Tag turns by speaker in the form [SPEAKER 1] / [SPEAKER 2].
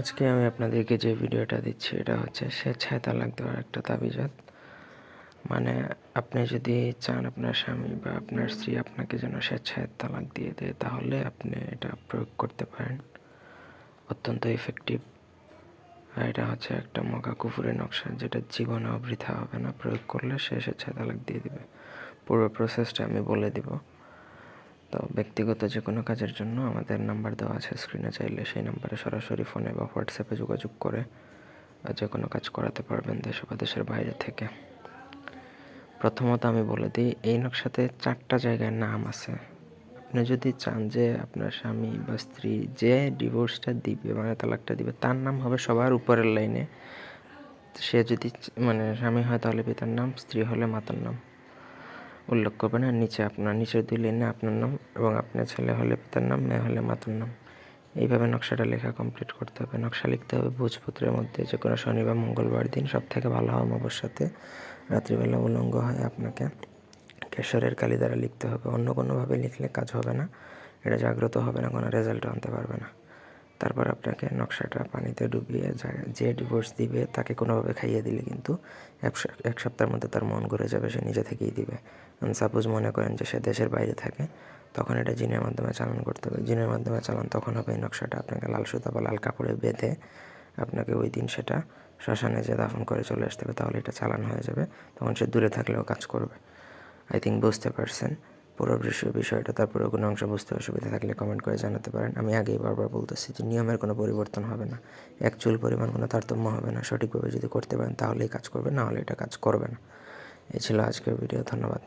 [SPEAKER 1] আজকে আমি আপনাদেরকে যে ভিডিওটা দিচ্ছি, এটা হচ্ছে স্বেচ্ছায় তালাক দেওয়ার একটা তাবিজাত। মানে আপনি যদি চান আপনার স্বামী বা আপনার স্ত্রী আপনাকে যেন স্বেচ্ছায় তালাক দিয়ে দেয়, তাহলে আপনি এটা প্রয়োগ করতে পারেন। অত্যন্ত ইফেক্টিভ আর এটা হচ্ছে একটা মগা কুফুরের নকশা, যেটা জীবনে বৃথা হবে না। প্রয়োগ করলে সে স্বেচ্ছায় তালাক দিয়ে দিবে। পুরো প্রসেসটা আমি বলে দিব। তো ব্যক্তিগত যে কোনো কাজের জন্য আমাদের নাম্বার দেওয়া আছে স্ক্রিনে চাইলে। সেই নাম্বারে সরাসরি ফোনে বা হোয়াটসঅ্যাপে যোগাযোগ করে যে কোনো কাজ করাতে পারবেন দেশ বা দেশের বাইরে থেকে। প্রথমত আমি বলে দিই, এই নকশাতে চারটা জায়গায় নাম আছে। আপনি যদি চান যে আপনার স্বামী বা স্ত্রী যে ডিভোর্সটা দিবে মানে তালাকটা দিবে, তার নাম হবে সবার উপরের লাইনে। সে যদি মানে স্বামী হয় তাহলে পিতার নাম, স্ত্রী হলে মাতার নাম। উল্লেখ করবেন, আর নিচে আপনার নিচের দুই লাইনে আপনার নাম এবং আপনার ছেলে হলে পিতার নাম, মেয়ে হলে মাতার নাম। এইভাবে নকশাটা লেখা কমপ্লিট করতে হবে। নকশা লিখতে হবে ভোজপুত্রের মধ্যে। যে কোনো শনিবার মঙ্গলবার দিন সব থেকে ভালো হয় অমাবস্যাতে। রাত্রিবেলা উলঙ্গ হয় আপনাকে। কেশরের কালি দ্বারা লিখতে হবে। অন্য কোনোভাবে লিখলে কাজ হবে না। এটা জাগ্রত হবে না, কোনো রেজাল্ট আনতে পারবে না। তারপর আপনাকে নকশাটা পানিতে ডুবিয়ে যা- ডিভোর্স দিবে, তাকে কোনোভাবে খাইয়ে দিলে কিন্তু এক সপ্তাহের মধ্যে তার মন ঘুরে যাবে, সে নিজে থেকেই দিবে। সাপোজ মনে করেন যে সে দেশের বাইরে থাকে, তখন এটা জিনের মাধ্যমে চালান করতে হবে। জিনের মাধ্যমে চালান তখন হবে এই নকশাটা। আপনাকে লাল সুতা বা লাল কাপড়ে বেঁধে আপনাকে ওই দিন সেটা শ্মশানে যে দাফন করে চলে আসতে হবে, তাহলে এটা চালান হয়ে যাবে। তখন সে দূরে থাকলেও কাজ করবে। আই থিঙ্ক বুঝতে পারছেন? পুরো বিষয়, বিষয়টা, তারপরে কোনো অংশ বুঝতে অসুবিধা থাকলে কমেন্ট করে জানাতে পারেন। আমি আগেই বারবার বলতেছি যে নিয়মের কোনো পরিবর্তন হবে না। অ্যাকচুয়াল পরিমাণ কোনো তারতম্য হবে না। সঠিকভাবে যদি করতে পারেন তাহলেই কাজ করবে, না হলে এটা কাজ করবে না। এই ছিল আজকের ভিডিও ধন্যবাদ।